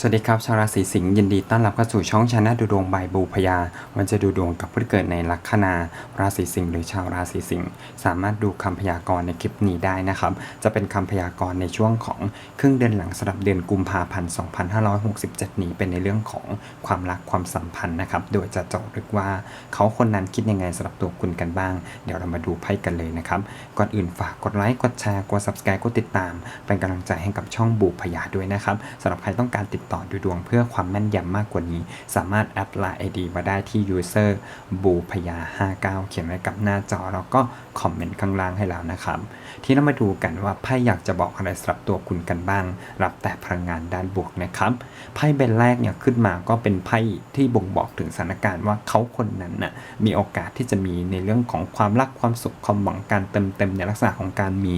สวัสดีครับ ชาวราศีสิงห์ยินดีต้อนรับเข้าสู่ช่องชานะดูดวงใบบูพยาวันจะดูดวงกับผู้ที่เกิดในลัคนาราศีสิงห์หรือชาวราศีสิงห์สามารถดูคำพยากรณ์ในคลิปนี้ได้นะครับ จะเป็นคำพยากรณ์ในช่วงของครึ่งเดือนหลังสำหรับเดือนกุมภาพันธ์ 2567 นี้เป็นในเรื่องของความรักความสัมพันธ์นะครับ โดยจะเจาะลึกว่าเขาคนนั้นคิดยังไงสำหรับตัวคุณกันบ้าง เดี๋ยวเรามาดูไพ่กันเลยนะครับ ก่อนอื่นฝากกดไลค์กดแชร์กด subscribe กดติดตาม เป็นกำลังใจให้กับช่องบูพยาด้วยนะครับสำหรับใครต้องการติดต่อดูดวงเพื่อความแม่นยำมากกว่านี้ สามารถแอดไลน์ ID มาได้ที่ user บูพยา59 เขียนไว้กับหน้าจอ แล้วก็คอมเมนต์ข้างล่างให้แล้วนะครับ ที่เรามาดูกันว่าไพ่อยากจะบอกอะไรสำหรับตัวคุณกันบ้าง รับแต่พลังงานด้านบวกนะครับ ไพ่ใบแรกเนี่ยขึ้นมาก็เป็นไพ่ที่บ่งบอกถึงสถานการณ์ว่าเขาคนนั้นน่ะมีโอกาสที่จะมีในเรื่องของความรักความสุขความหวังการเติมเต็มในลักษณะของการมี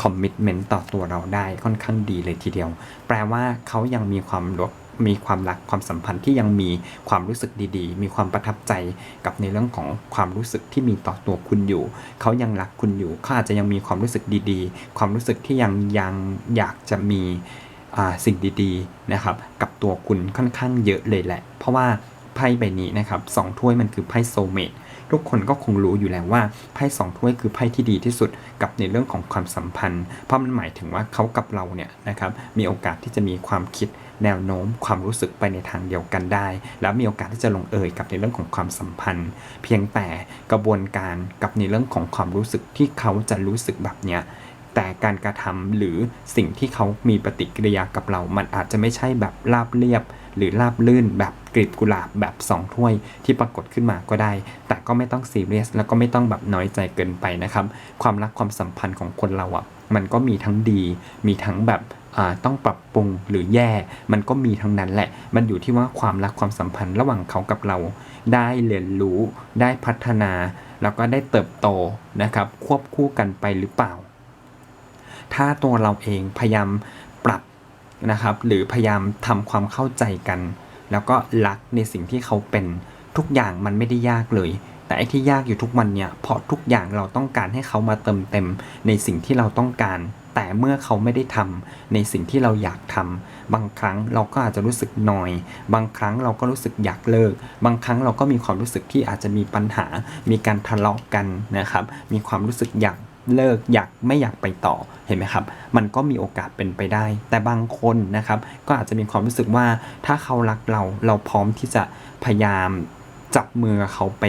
คอมมิชเมนต์ต่อตัวเราได้ค่อนข้างดีเลยทีเดียว แปลว่าเขายังมีความมีความรักความสัมพันธ์ที่ยังมีความรู้สึกดีๆ มีความประทับใจกับในเรื่องของความรู้สึกที่มีต่อตัวคุณอยู่ เขายังรักคุณอยู่เขาอาจจะยังมีความรู้สึกดีๆ ความรู้สึกที่ยังยังอยากจะมีสิ่งดีๆนะครับกับตัวคุณค่อนข้างเยอะเลยแหละ เพราะว่าไพ่ใบนี้นะครับสองถ้วยมันคือไพ่โซเมต ทุกคนก็คงรู้อยู่แล้วว่าไพ่สองถ้วยคือไพ่ที่ดีที่สุดกับในเรื่องของความสัมพันธ์ เพราะมันหมายถึงว่าเขากับเราเนี่ยนะครับมีโอกาสที่จะมีความคิดแนวโน้มความรู้สึกไปในทางเดียวกันได้ แล้วมีโอกาสที่จะลงเอยกับในเรื่องของความสัมพันธ์ เพียงแต่กระบวนการกับในเรื่องของความรู้สึกที่เขาจะรู้สึกแบบเนี้ยแต่การกระทำหรือสิ่งที่เขามีปฏิกิริยากับเรา มันอาจจะไม่ใช่แบบราบเรียบ หรือราบลื่นแบบ กลีบกุหลาบแบบสองถ้วยที่ปรากฏขึ้นมาก็ได้ แต่ก็ไม่ต้องซีเรียสแล้วก็ไม่ต้องแบบน้อยใจเกินไปนะครับ ความรักความสัมพันธ์ของคนเราอะ่ะมันก็มีทั้งดี มีทั้งแบบต้องปรับปรุงหรือแย่ มันก็มีทั้งนั้นแหละ มันอยู่ที่ว่าความรักความสัมพันธ์ระหว่างเขากับเรา ได้เรียนรู้ ได้พัฒนา แล้วก็ได้เติบโตนะครับ ควบคู่กันไปหรือเปล่า ถ้าตัวเราเองพยายามปรับนะครับ หรือพยายามทำความเข้าใจกัน แล้วก็รักในสิ่งที่เขาเป็นทุกอย่างมันไม่ได้ยากเลย แต่ไอ้ที่ยากอยู่ทุกวันเนี่ยเพราะทุกอย่างเราต้องการให้เขามาเติมเต็มในสิ่งที่เราต้องการ แต่เมื่อเขาไม่ได้ทำในสิ่งที่เราอยากทำบางครั้งเราก็อาจจะรู้สึกนอย บางครั้งเราก็รู้สึกอยากเลิก บางครั้งเราก็มีความรู้สึกที่อาจจะมีปัญหา มีการทะเลาะกันนะครับ มีความรู้สึกอยาก เลิกอยากไม่อยากไปต่อเห็นไหมครับ มันก็มีโอกาสเป็นไปได้ แต่บางคนนะครับ ก็อาจจะมีความรู้สึกว่าถ้าเขารักเราเราพร้อมที่จะพยายามจับมือเขาไป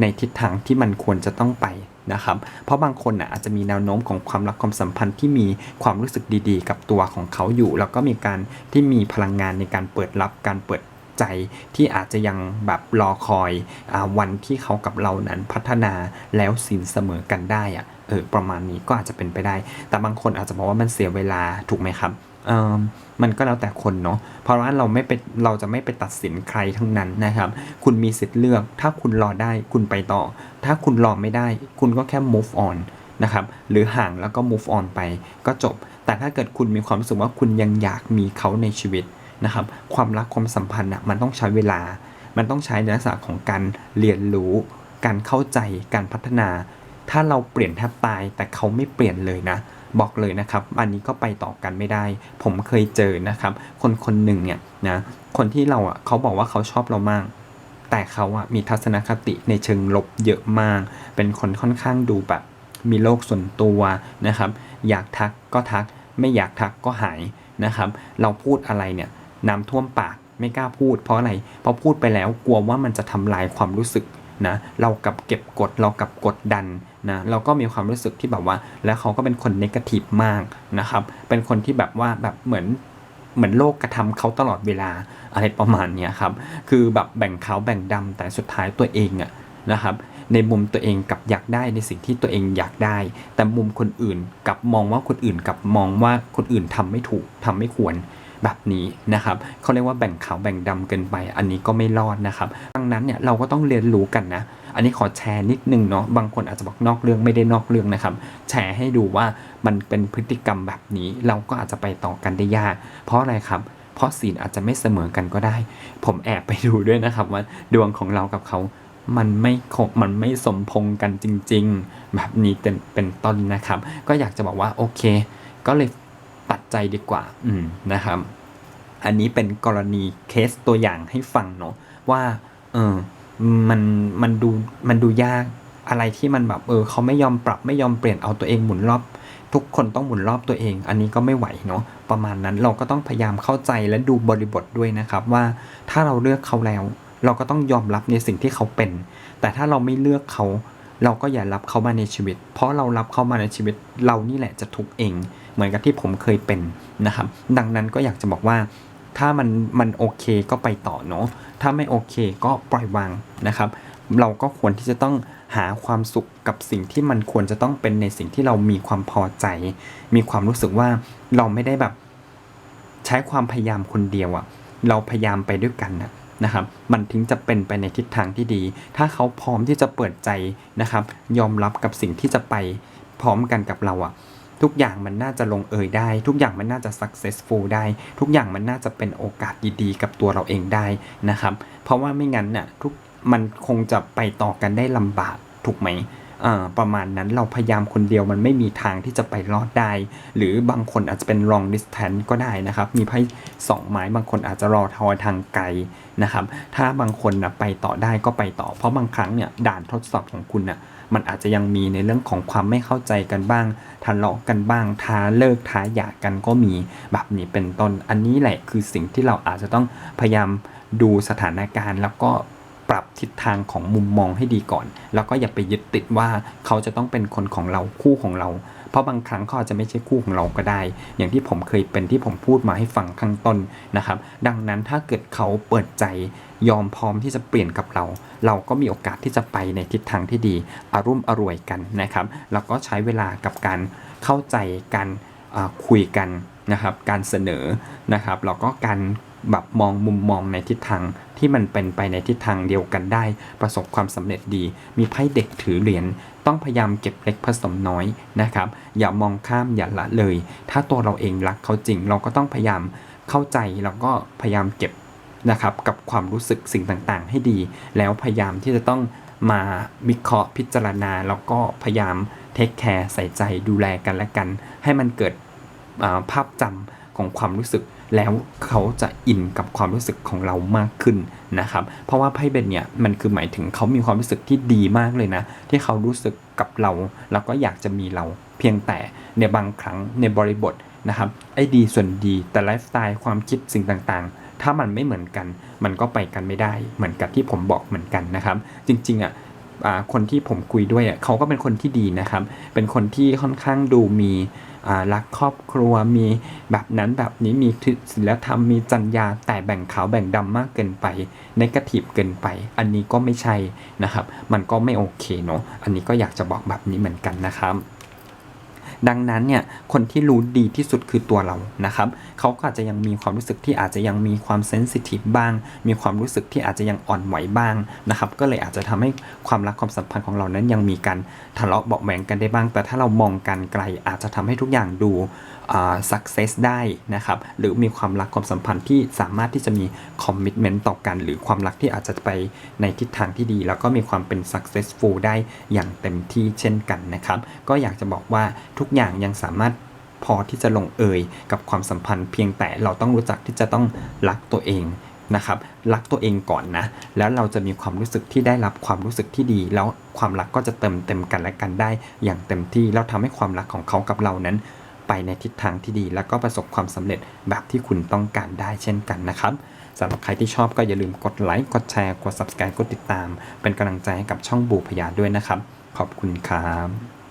ในทิศทางที่มันควรจะต้องไปนะครับ เพราะบางคนนะอาจจะมีแนวโน้มของความรักความสัมพันธ์ที่มีความรู้สึกดีๆ กับตัวของเขาอยู่ แล้วก็มีการที่มีพลังงานในการเปิดรับการเปิด ใจที่อาจจะยังแบบรอคอยอวันที่เขากับเรานั้นพัฒนาแล้วสินเสมอกันได้อะเออประมาณนี้ก็อาจจะเป็นไปได้ แต่บางคนอาจจะบอกว่ามันเสียเวลาถูกไหมครับเออมันก็แล้วแต่คนเนาะ เพราะว่าเราไม่ไปเราจะไม่ไปตัดสินใครทั้งนั้นนะครับ คุณมีสิทธิ์เลือก ถ้าคุณรอได้คุณไปต่อ ถ้าคุณรอไม่ได้ คุณก็แค่ move on นะครับ หรือห่างแล้วก็ move on ไปก็จบ แต่ถ้าเกิดคุณมีความรู้สึกว่าคุณยังอยากมีเขาในชีวิต นะครับ ความรักความสัมพันธ์อะมันต้องใช้เวลา มันต้องใช้ในลักษณะของการเรียนรู้ การเข้าใจการพัฒนา ถ้าเราเปลี่ยนแทบตายแต่เขาไม่เปลี่ยนเลยนะ บอกเลยนะครับ อันนี้ก็ไปต่อกันไม่ได้ ผมเคยเจอนะครับ คนคนหนึ่งเนี่ยนะคนที่เราอะเขาบอกว่าเขาชอบเรามากแต่เขาอะมีทัศนคติในเชิงลบเยอะมาก เป็นคนค่อนข้างดูแบบมีโลกส่วนตัวนะครับ อยากทักก็ทัก ไม่อยากทักก็หายนะครับ เราพูดอะไรเนี่ย น้ำท่วมปากไม่กล้าพูด เพราะอะไรเพราะพูดไปแล้วกลัวว่ามันจะทำลายความรู้สึกนะเรากับเก็บกดเรากับกดดันนะเราก็มีความรู้สึกที่แบบว่า แล้วเขาก็เป็นคนนกาทีฟมากนะครับเป็นคนที่แบบว่าแบบเหมือนเหมือนโลกกระทำเขาตลอดเวลาอะไรประมาณนี้ครับคือแบบแบ่งขาวแบ่งดำแต่สุดท้ายตัวเองอะนะครับในมุมตัวเองกับอยากได้ในสิ่งที่ตัวเองอยากได้ แต่มุมคนอื่นกับมองว่าคนอื่นกับมองว่าคนอื่นทำไม่ถูกทำไม่ควร แบบนี้นะครับเขาเรียกว่าแบ่งขาวแบ่งดำเกินไป อันนี้ก็ไม่รอดนะครับดังนั้นเนี่ยเราก็ต้องเรียนรู้กันนะอันนี้ขอแชร์นิดนึงเนาะบางคนอาจจะบอกนอกเรื่องไม่ได้นอกเรื่องนะครับ แชร์ให้ดูว่ามันเป็นพฤติกรรมแบบนี้ เราก็อาจจะไปต่อกันได้ยาก เพราะอะไรครับเพราะศีลอาจจะไม่เสมอกันก็ได้ ผมแอบไปดูด้วยนะครับว่าดวงของเรากับเขา มันไม่มันไม่สมพงกันจริง ๆ แบบนี้เป็นเป็นต้นนะครับ ก็อยากจะบอกว่าโอเค ก็เลย ตัดใจดีกว่าอืมนะครับ อันนี้เป็นกรณีเคสตัวอย่างให้ฟังเนาะว่า เออมันมันดูมันดูยากอะไรที่มันแบบเออเขาไม่ยอมปรับไม่ยอมเปลี่ยนเอาตัวเองหมุนรอบ ทุกคนต้องหมุนรอบตัวเอง อันนี้ก็ไม่ไหวเนาะประมาณนั้นเราก็ต้องพยายามเข้าใจและดูบริบทด้วยนะครับว่าถ้าเราเลือกเขาแล้ว เราก็ต้องยอมรับในสิ่งที่เขาเป็น แต่ถ้าเราไม่เลือกเขา เราก็อย่ารับเขามาในชีวิต เพราะเรารับเขามาในชีวิต เรานี่แหละจะทุกข์เอง เหมือนกับที่ผมเคยเป็นนะครับ ดังนั้นก็อยากจะบอกว่า ถ้ามันมันโอเคก็ไปต่อเนาะถ้าไม่โอเคก็ปล่อยวางนะครับ เราก็ควรที่จะต้องหาความสุขกับสิ่งที่มันควรจะต้องเป็นในสิ่งที่เรามีความพอใจ มีความรู้สึกว่าเราไม่ได้แบบ ใช้ความพยายามคนเดียวอะเราพยายามไปด้วยกันนะนะครับ มันถึงจะเป็นไปในทิศทางที่ดี ถ้าเขาพร้อมที่จะเปิดใจนะครับ ยอมรับกับสิ่งที่จะไปพร้อมกันกับเราอะ ทุกอย่างมันน่าจะลงเอยได้ ทุกอย่างมันน่าจะ successful ได้ ทุกอย่างมันน่าจะเป็นโอกาสดีๆ กับตัวเราเองได้นะครับ เพราะว่าไม่งั้นน่ะทุกมันคงจะไปต่อกันได้ลำบากถูกไหม ประมาณนั้นเราพยายามคนเดียวมันไม่มีทางที่จะไปรอดได้ หรือบางคนอาจจะเป็น long distance ก็ได้นะครับ มีไพ่สองไม้บางคนอาจจะรอทอยทางไกลนะครับ ถ้าบางคนนะไปต่อได้ก็ไปต่อ เพราะบางครั้งเนี่ยด่านทดสอบของคุณน่ะมันอาจจะยังมีในเรื่องของความไม่เข้าใจกันบ้างทะเลาะกันบ้าง ท้าเลิกท้าหย่ากันก็มีแบบนี้เป็นต้น อันนี้แหละคือสิ่งที่เราอาจจะต้องพยายามดูสถานการณ์แล้วก็ ปรับทิศทางของมุมมองให้ดีก่อน แล้วก็อย่าไปยึดติดว่าเขาจะต้องเป็นคนของเราคู่ของเรา เพราะบางครั้งเขาอาจจะไม่ใช่คู่ของเราก็ได้ อย่างที่ผมเคยเป็นที่ผมพูดมาให้ฟังข้างต้นนะครับ ดังนั้นถ้าเกิดเขาเปิดใจยอมพร้อมที่จะเปลี่ยนกับเรา เราก็มีโอกาสที่จะไปในทิศทางที่ดีอารุ่มอร่วยกันนะครับ แล้วก็ใช้เวลากับการเข้าใจการคุยกันนะครับ การเสนอนะครับแล้วก็การแบบมองมุมมองในทิศทาง ที่มันเป็นไปในทิศทางเดียวกันได้ ประสบความสำเร็จดี มีไพ่เด็กถือเหรียญต้องพยายามเก็บเล็กผสมน้อยนะครับ อย่ามองข้ามอย่าละเลย ถ้าตัวเราเองรักเขาจริง เราก็ต้องพยายามเข้าใจแล้วก็พยายามเก็บนะครับกับความรู้สึกสิ่งต่างๆ ให้ดี แล้วพยายามที่จะต้องมาวิเคราะห์พิจารณา แล้วก็พยายามเทคแคร์ใส่ใจดูแลกันและกัน ให้มันเกิดภาพจำของความรู้สึก แล้วเขาจะอินกับความรู้สึกของเรามากขึ้นนะครับ เพราะว่าไพ่เบนเนี่ยมันคือหมายถึงเขามีความรู้สึกที่ดีมากเลยนะ ที่เขารู้สึกกับเรา แล้วก็อยากจะมีเราเพียงแต่ในบางครั้งในบริบทนะครับไอ้ดีส่วนดีแต่ไลฟ์สไตล์ความคิดสิ่งต่างๆ ถ้ามันไม่เหมือนกัน มันก็ไปกันไม่ได้เหมือนกับที่ผมบอกเหมือนกันนะครับ จริงๆอะอ่าคนที่ผมคุยด้วยเขาก็เป็นคนที่ดีนะครับ เป็นคนที่ค่อนข้างดูมี รักครอบครัวมีแบบนั้นแบบนี้มีศีลธรรมมีจรรยาแต่แบ่งขาวแบ่งดำมากเกินไปนกาทีฟเกินไป อันนี้ก็ไม่ใช่นะครับ มันก็ไม่โอเคเนาะอันนี้ก็อยากจะบอกแบบนี้เหมือนกันนะครับ ดังนั้นเนี่ยคนที่รู้ดีที่สุดคือตัวเรานะครับเขาก็อาจจะยังมีความรู้สึกที่อาจจะยังมีความเซนซิทีฟบ้าง มีความรู้สึกที่อาจจะยังอ่อนไหวบ้างนะครับก็เลยอาจจะทำให้ความรักความสัมพันธ์ของเรานั้นยังมีการทะเลาะเบาแหวงกันได้บ้าง แต่ถ้าเรามองกันไกลอาจจะทำให้ทุกอย่างดูอ่า success ได้นะครับหรือมีความรักความสัมพันธ์ที่สามารถที่จะมี commitment ต่อกัน หรือความรักที่อาจจะไปในทิศทางที่ดี แล้วก็มีความเป็น successful ได้อย่างเต็มที่เช่นกันนะครับก็อยากจะบอกว่าทุกอย่างยังสามารถพอที่จะลงเอยกับความสัมพันธ์ เพียงแต่เราต้องรู้จักที่จะต้องรักตัวเองนะครับรักตัวเองก่อนนะ แล้วเราจะมีความรู้สึกที่ได้รับความรู้สึกที่ดี แล้วความรักก็จะเติมเต็มกันและกันได้ อย่างเต็มที่แล้วทำให้ความรักของเขากับเรานั้น ไปในทิศทางที่ดี แล้วก็ประสบความสำเร็จแบบที่คุณต้องการได้เช่นกันนะครับสำหรับใครที่ชอบก็อย่าลืมกดไลค์กดแชร์กด subscribe กดติดตาม เป็นกำลังใจให้กับช่องบูพยาด้วยนะครับ ขอบคุณครับ